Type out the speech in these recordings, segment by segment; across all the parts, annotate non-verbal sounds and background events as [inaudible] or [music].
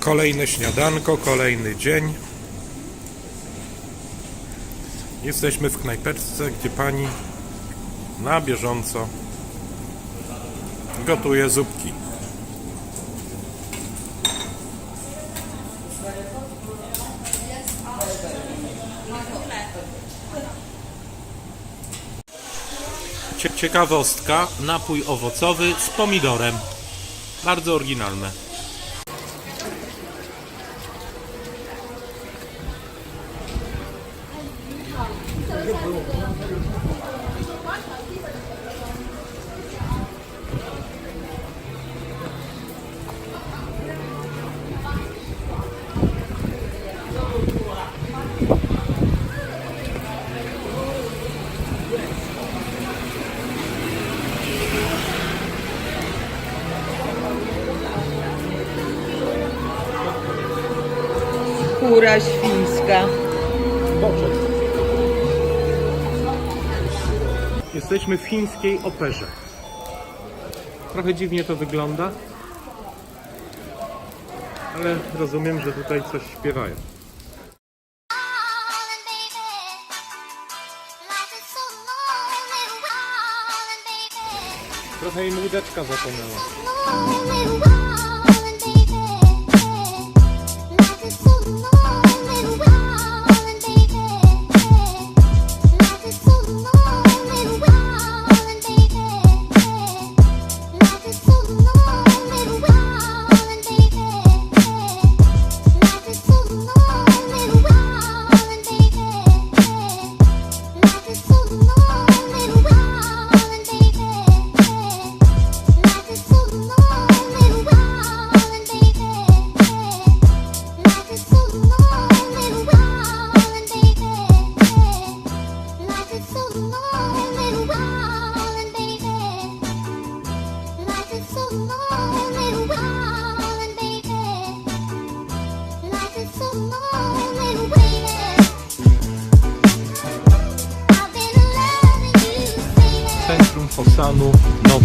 Kolejne śniadanko, kolejny dzień. Jesteśmy w knajpeczce, gdzie pani na bieżąco gotuje zupki. Cie- Ciekawostka, napój owocowy z pomidorem. Bardzo oryginalne. Kura świńska. Jesteśmy w chińskiej operze. Trochę dziwnie to wygląda, ale rozumiem, że tutaj coś śpiewają. Trochę im łódeczka zapomniała.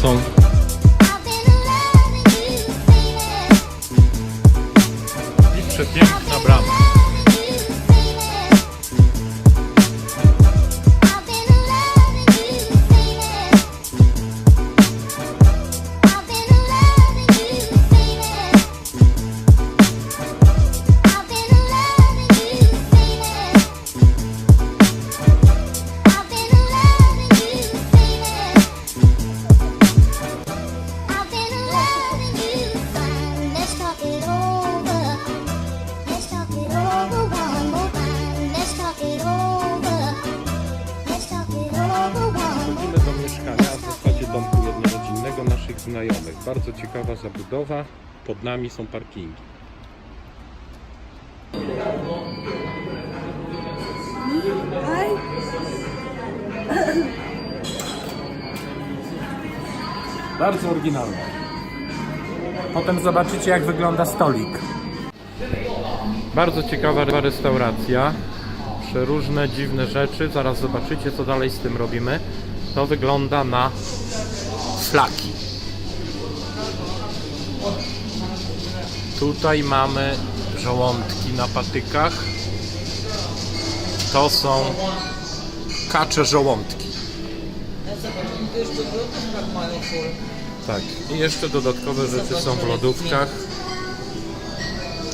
song. Pod nami są parkingi. Bardzo oryginalne. Potem zobaczycie jak wygląda stolik. Bardzo ciekawa restauracja. Przeróżne dziwne rzeczy. Zaraz zobaczycie co dalej z tym robimy. To wygląda na flaki. Tutaj mamy żołądki na patykach. To są kacze żołądki. Tak. I jeszcze dodatkowe rzeczy są w lodówkach.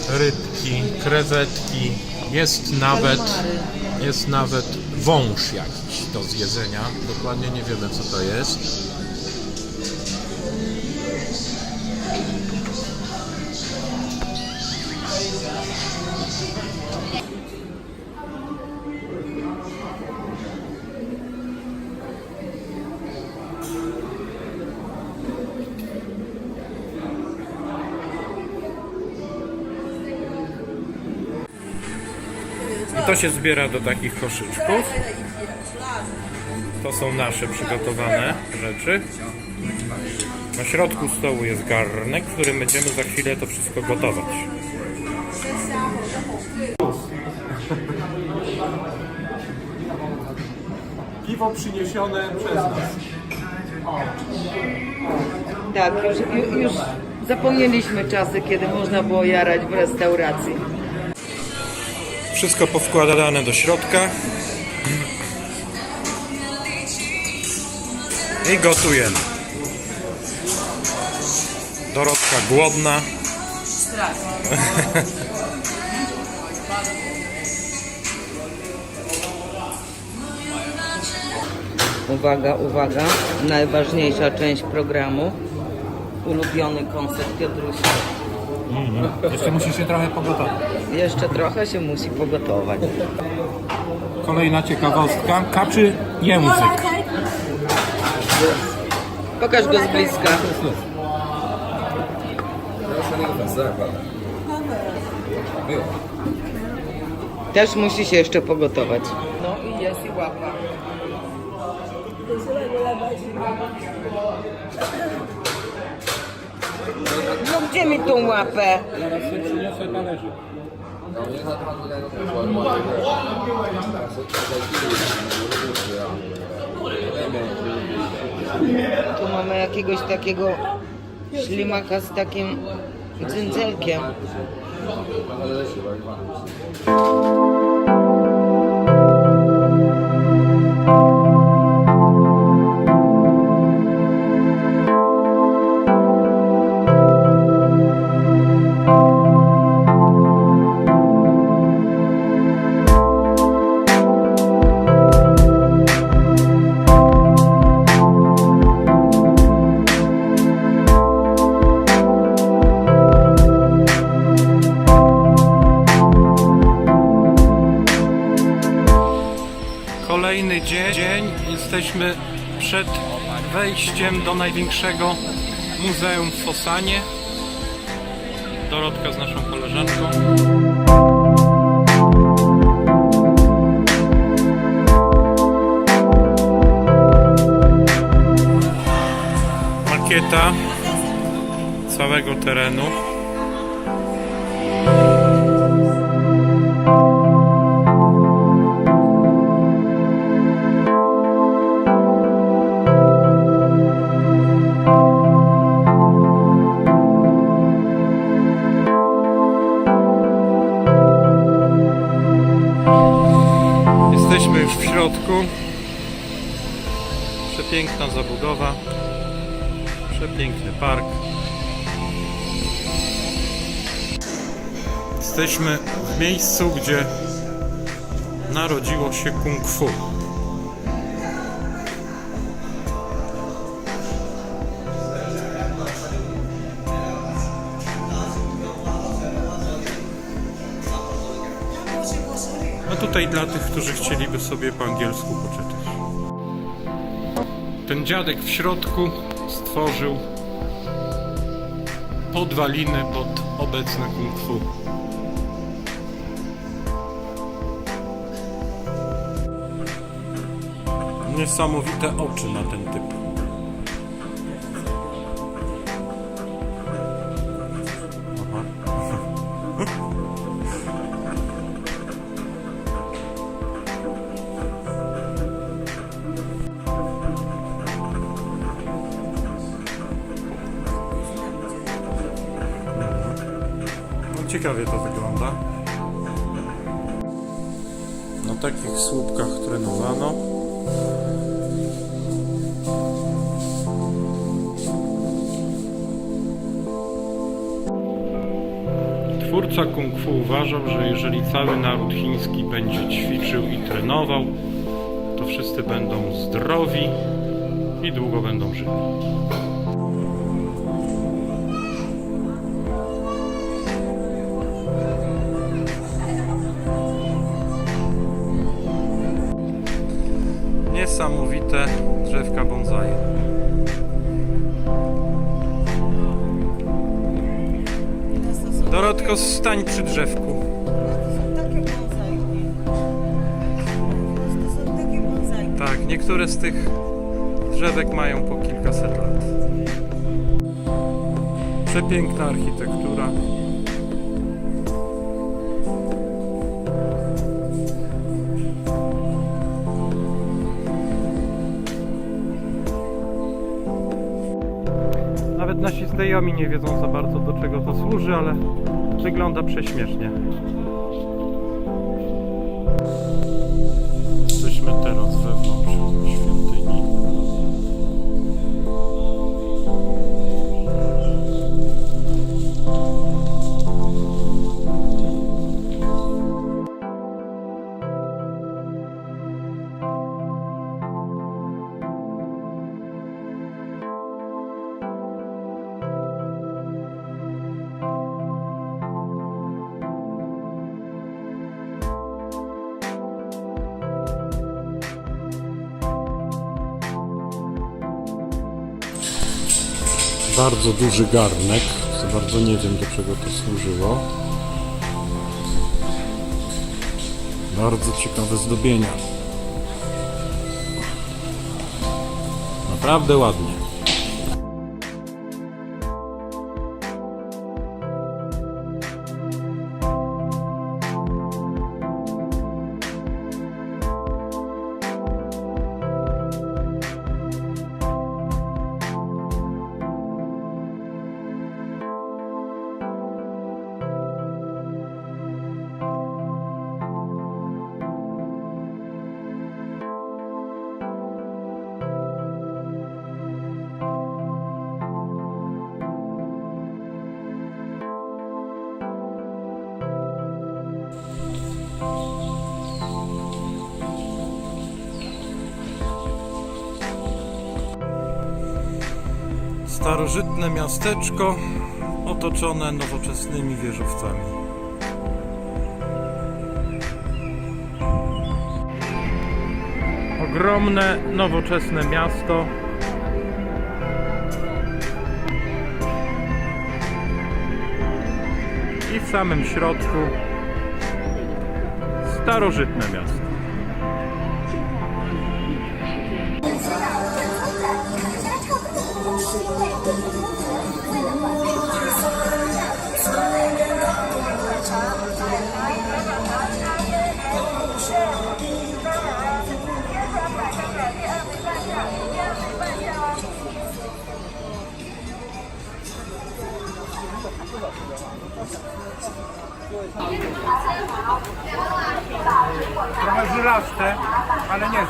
Rybki, krewetki. Jest nawet, jest nawet wąż jakiś do zjedzenia. Dokładnie nie wiemy co to jest. To się zbiera do takich koszyczków. To są nasze przygotowane rzeczy. Na środku stołu jest garnek, w którym będziemy za chwilę to wszystko gotować. Piwo przyniesione przez nas. Tak, już, ju- już Zapomnieliśmy czasy, kiedy można było jarać w restauracji. Wszystko powkładane do środka. I gotujemy. Dorotka głodna. [laughs] Uwaga, uwaga, najważniejsza część programu. Ulubiony koncert Piotrusia. Jeszcze musisz się trochę pogotować. Jeszcze trochę się musi pogotować. Kolejna ciekawostka. Kaczy język. Pokaż go z bliska. Też musi się jeszcze pogotować. No i jest i łapa. No gdzie mi tą łapę? Tu mamy jakiegoś takiego ślimaka z takim cyndzelkiem. Jesteśmy przed wejściem do największego muzeum w Fosanie. Dorotka z naszą koleżanką. Makieta całego terenu. Już w środku. Przepiękna zabudowa. Przepiękny park. Jesteśmy w miejscu, gdzie narodziło się kung fu. A tutaj dla tych, którzy chcieliby sobie po angielsku poczytać. Ten dziadek w środku stworzył podwaliny pod obecne kung fu. Niesamowite oczy na ten typ. Ciekawie to wygląda. Na takich słupkach trenowano. Twórca kung fu uważał, że jeżeli cały naród chiński będzie ćwiczył i trenował, to wszyscy będą zdrowi i długo będą żyli. Niesamowite drzewka bonsai. Dorotko, stań przy drzewku. Tak, niektóre z tych drzewek mają po kilkaset lat. Przepiękna architektura. Nawet Nasi znajomi nie wiedzą za bardzo do czego to służy, ale wygląda prześmiesznie. Bardzo duży garnek. Za bardzo nie wiem do czego to służyło. Bardzo ciekawe zdobienia. Naprawdę ładnie. Starożytne miasteczko otoczone nowoczesnymi wieżowcami. Ogromne, nowoczesne miasto. I w samym środku starożytne miasto. Trochę żylaste, ale nie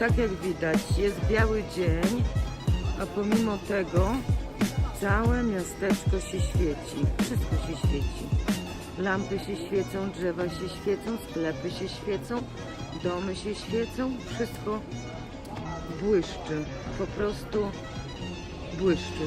tak jak widać jest biały dzień, a pomimo tego całe miasteczko się świeci. Wszystko się świeci. Lampy się świecą, drzewa się świecą, sklepy się świecą, domy się świecą, wszystko błyszczy. Po prostu błyszczy.